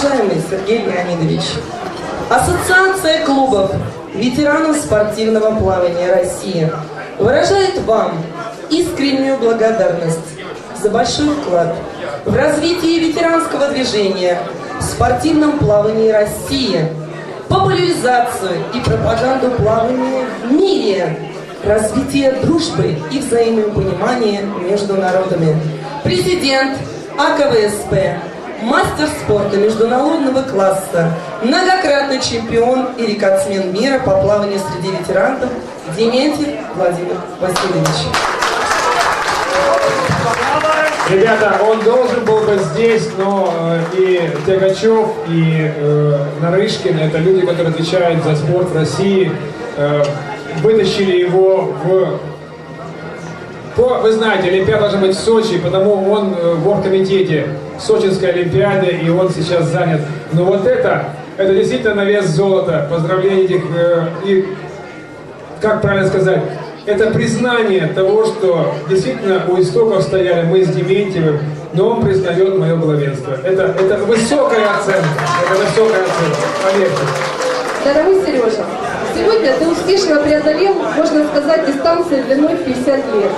Уважаемый Сергей Леонидович, Ассоциация клубов ветеранов спортивного плавания России выражает вам искреннюю благодарность за большой вклад в развитие ветеранского движения в спортивном плавании России, популяризацию и пропаганду плавания в мире, развитие дружбы и взаимопонимания между народами. Президент АКВСП, мастер спорта международного класса, многократный чемпион и рекордсмен мира по плаванию среди ветеранов Дементьев Владимир Васильевич. Ребята, он должен был быть здесь, но э, и Тягачев, и э, Нарышкин, это люди, которые отвечают за спорт в России, э, вытащили его в... По, вы знаете, Олимпиада должна быть в Сочи, потому он э, в оргкомитете Сочинской Олимпиады, и он сейчас занят. Но вот это, это действительно на вес золота. Поздравления этих... Э, и, как правильно сказать, это признание того, что действительно у истоков стояли мы с Дементьевым, но он признает мое главенство. Это, это высокая оценка. Это высокая оценка. Поверьте. Дорогой Сережа, сегодня ты успешно преодолел, можно сказать, дистанцию длиной в 50 лет.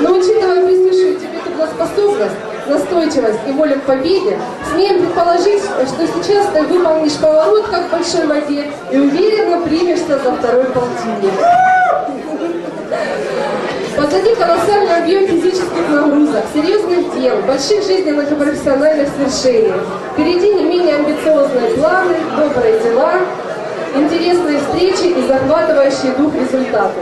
Но учитывая присущую тебе трудоспособность, настойчивость и волю к победе, смеем предположить, что сейчас ты выполнишь поворот, как в большой воде, и уверенно примешься за второй полтинник. Позади колоссальный объем физических нагрузок, серьезных дел, больших жизненных и профессиональных свершений. Впереди не менее амбициозные планы, добрые дела, интересные встречи и захватывающие дух результаты.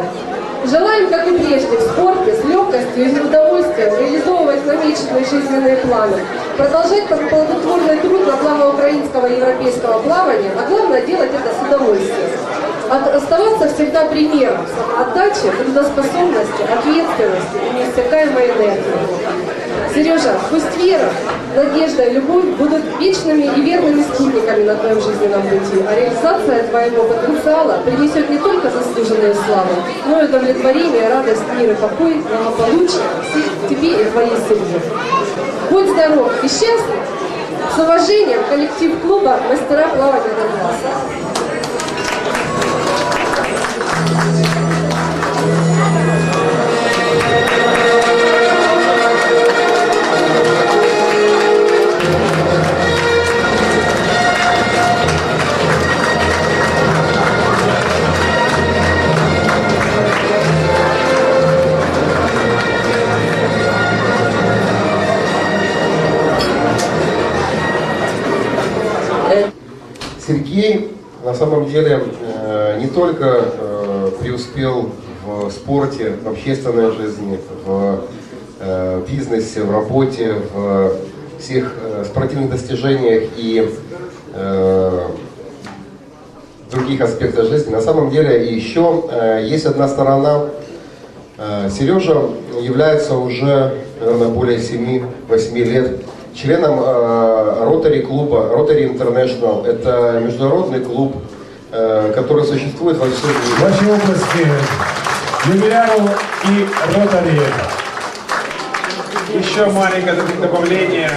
Желаем, как и прежде, в спорте с легкостью и удовольствием реализовывать намеченные жизненные планы, продолжать плодотворный труд на благо украинского и европейского плавания, а главное делать это с удовольствием. От- оставаться всегда примером самоотдачи, трудоспособности, ответственности и неиссякаемой энергии. Сережа, пусть вера, надежда и любовь будут вечными и верными спутниками на твоем жизненном пути, а реализация твоего потенциала принесет не только заслуженную славу, но и удовлетворение, радость, мир и покой, благополучие тебе и твоей семье. Будь здоров и счастлив! С уважением, коллектив клуба «Мастера плавания Донбасса». Сергей на самом деле э, не только э, преуспел в спорте, в общественной жизни, в э, бизнесе, в работе, в всех э, спортивных достижениях и э, других аспектах жизни. На самом деле еще есть одна сторона. Сережа является уже, наверное, более 7-8 лет членом Ротари клуба, Rotary International. Это международный клуб, который существует во всем мире. Ваши области, юбиляру и ротари. Еще маленькое добавление.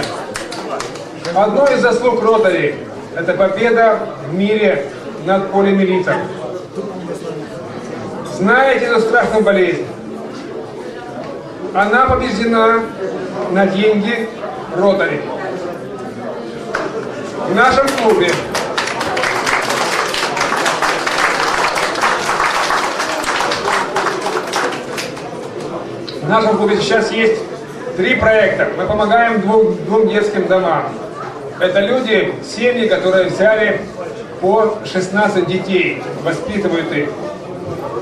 Одно из заслуг ротари – это победа в мире над полимелитом. Знаете эту страшную болезнь? Она побеждена на деньги ротари. В нашем клубе В нашем клубе сейчас есть три проекта. Мы помогаем двум, двум детским домам. Это люди, семьи, которые взяли по 16 детей, воспитывают их.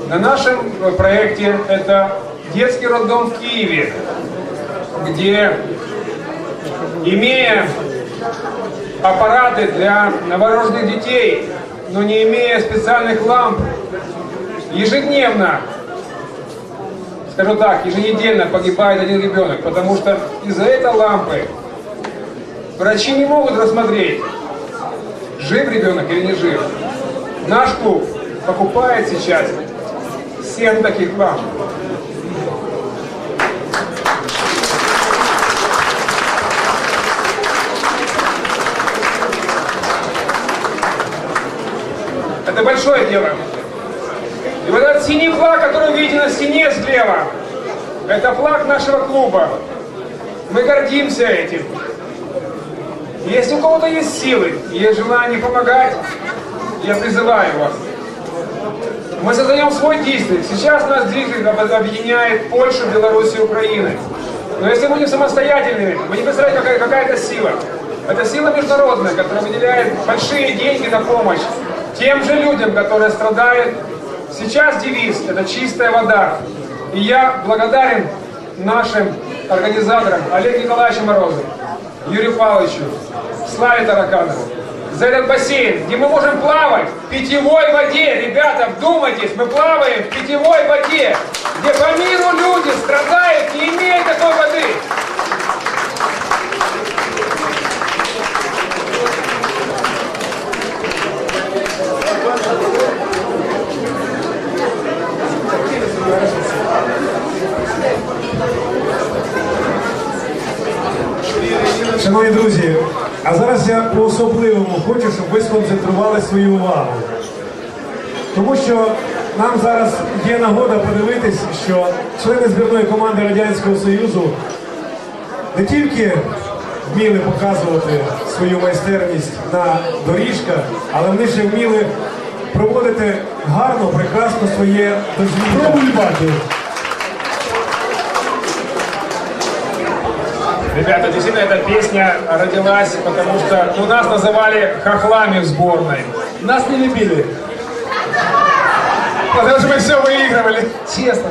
На нашем э, проекте это детский роддом в Киеве, где, имея аппараты для новорожденных детей, но не имея специальных ламп, ежедневно скажу так, еженедельно погибает один ребенок, потому что из-за этой лампы врачи не могут рассмотреть, жив ребенок или не жив. Наш клуб покупает сейчас 7 таких ламп. Это большое дело. И вот этот синий флаг, который вы видите на стене слева, это флаг нашего клуба. Мы гордимся этим. Если у кого-то есть силы, есть желание помогать, я призываю вас. Мы создаем свой движитель. Сейчас нас об- объединяет Польшу, Беларусь и Украину. Но если мы будем самостоятельными, вы не представляете, какая, какая это сила. Это сила международная, которая выделяет большие деньги на помощь тем же людям, которые страдают. Сейчас девиз – это чистая вода. И я благодарен нашим организаторам Олегу Николаевичу Морозову, Юрию Павловичу, Славе Тараканову, за этот бассейн, где мы можем плавать в питьевой воде. Ребята, вдумайтесь, мы плаваем в питьевой воде, где по миру люди страдают, не имея такой воды. Шановні друзі, а зараз я по-особливому хочу, щоб ви сконцентрували свою увагу. Тому що нам зараз є нагода подивитись, що члени збірної команди Радянського Союзу не тільки вміли показувати свою майстерність на доріжках, але вони ще вміли проводити гарно, прекрасно своє дозвілля. Ребята, действительно, эта песня родилась, потому что ну, нас называли хохлами в сборной. Нас не любили. Потому что мы все выигрывали. Честно,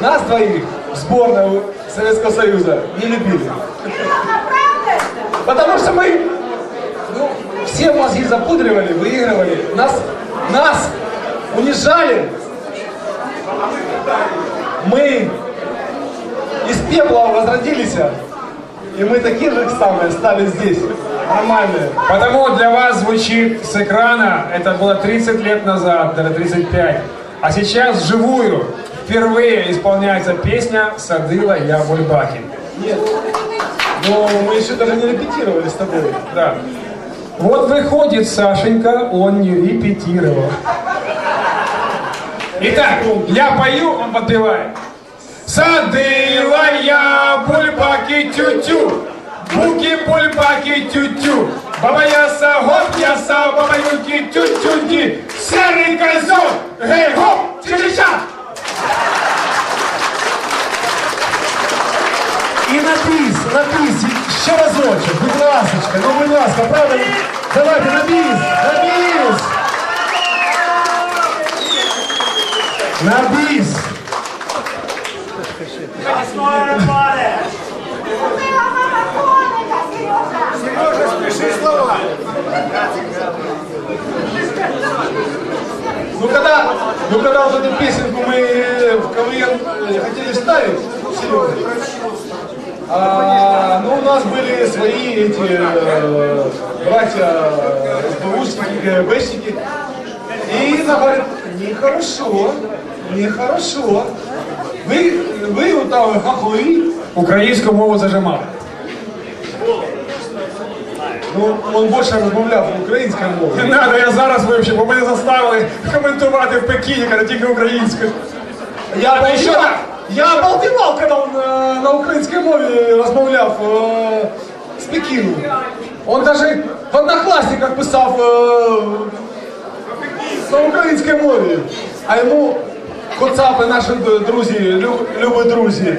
нас двоих в сборную Советского Союза не любили. Потому что мы ну, все мозги запудривали, выигрывали. Нас, нас унижали. Мы из пепла возродились, и мы такие же самые стали здесь. Нормальные. Потому для вас звучит с экрана, это было 30 лет назад, даже 35. А сейчас вживую впервые исполняется песня «Садыла я Бульбакин». Нет. Но мы еще даже не репетировали с тобой. Да. Вот выходит Сашенька, он не репетировал. Итак, я пою, он подпевает. Садыла я бульбаки тю-тю, буки бульбаки тю-тю, баба яса, гоп яса, баба юки тю-тю-ди, серый козел, гей гоп, ча І на біс, на біс, ще разочок, будь ласочка, ну будь ласка, правда? Давайте на біс, на біс! На біс! Ну когда, ну когда вот эту песенку мы в КВН э, хотели вставить, Серёга, а, ну у нас были свои эти э, братья СБУшники, ГБшники. И она говорит, нехорошо, нехорошо. Вы, вы вот там хохлы. Українську мову зажимав. Ну, он больше розмовляв українською Не мовою. надо, я зараз вивчив, бо мене заставили коментувати в Пекіні, коли тільки українською. Я Та що обалдевал, так? я обалдевал, когда он э, на українській мові розмовляв э, з Пекіну. Он даже в однокласниках писав э, на українській мові. А йому коцапи, наші д- друзі, лю- любі друзі,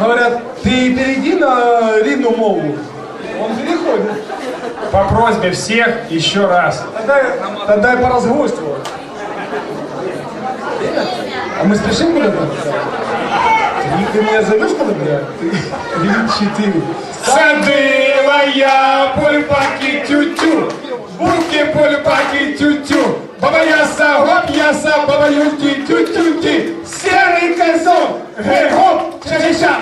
говорять, ти перейди на рідну мову. Он переходит. По просьбе всех еще раз. Тогда, тогда я поразгвоздил. А мы спешим куда-то? Ты, ты меня зовешь куда-то? Три, три, четыре. Садила я пульпаки тю-тю, буки пульпаки тю-тю, баба яса, гоп яса, баба юки тю-тю-ти, серый козел, гей гоп, ча-ча-ча.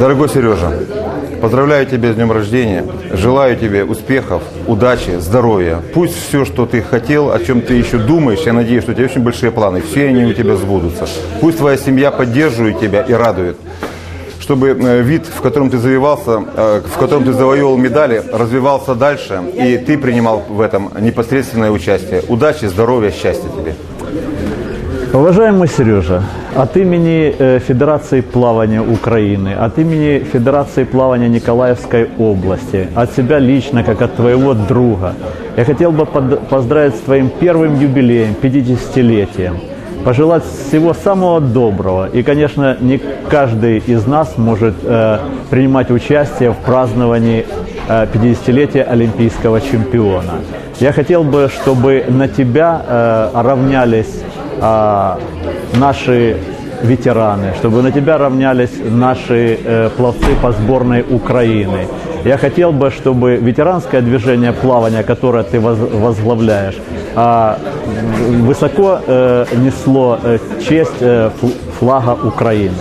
Дорогой Сережа, поздравляю тебя с днем рождения. Желаю тебе успехов, удачи, здоровья. Пусть все, что ты хотел, о чем ты еще думаешь, я надеюсь, что у тебя очень большие планы, все они у тебя сбудутся. Пусть твоя семья поддерживает тебя и радует. Чтобы э, вид, в котором ты завивался, э, в котором ты завоевал медали, развивался дальше, и ты принимал в этом непосредственное участие. Удачи, здоровья, счастья тебе. Уважаемый Сережа, от имени э, Федерации плавания Украины, от имени Федерации плавания Николаевской области, от себя лично, как от твоего друга, я хотел бы поздравить с твоим первым юбилеем, 50-летием, пожелать всего самого доброго. И, конечно, не каждый из нас может э, принимать участие в праздновании э, 50-летия олимпийского чемпиона. Я хотел бы, чтобы на тебя э, равнялись а, наши ветераны, чтобы на тебя равнялись наши э, пловцы по сборной Украины. Я хотел бы, чтобы ветеранское движение плавания, которое ты воз- возглавляешь, а, высоко э, несло э, честь э, фл- флага Украины.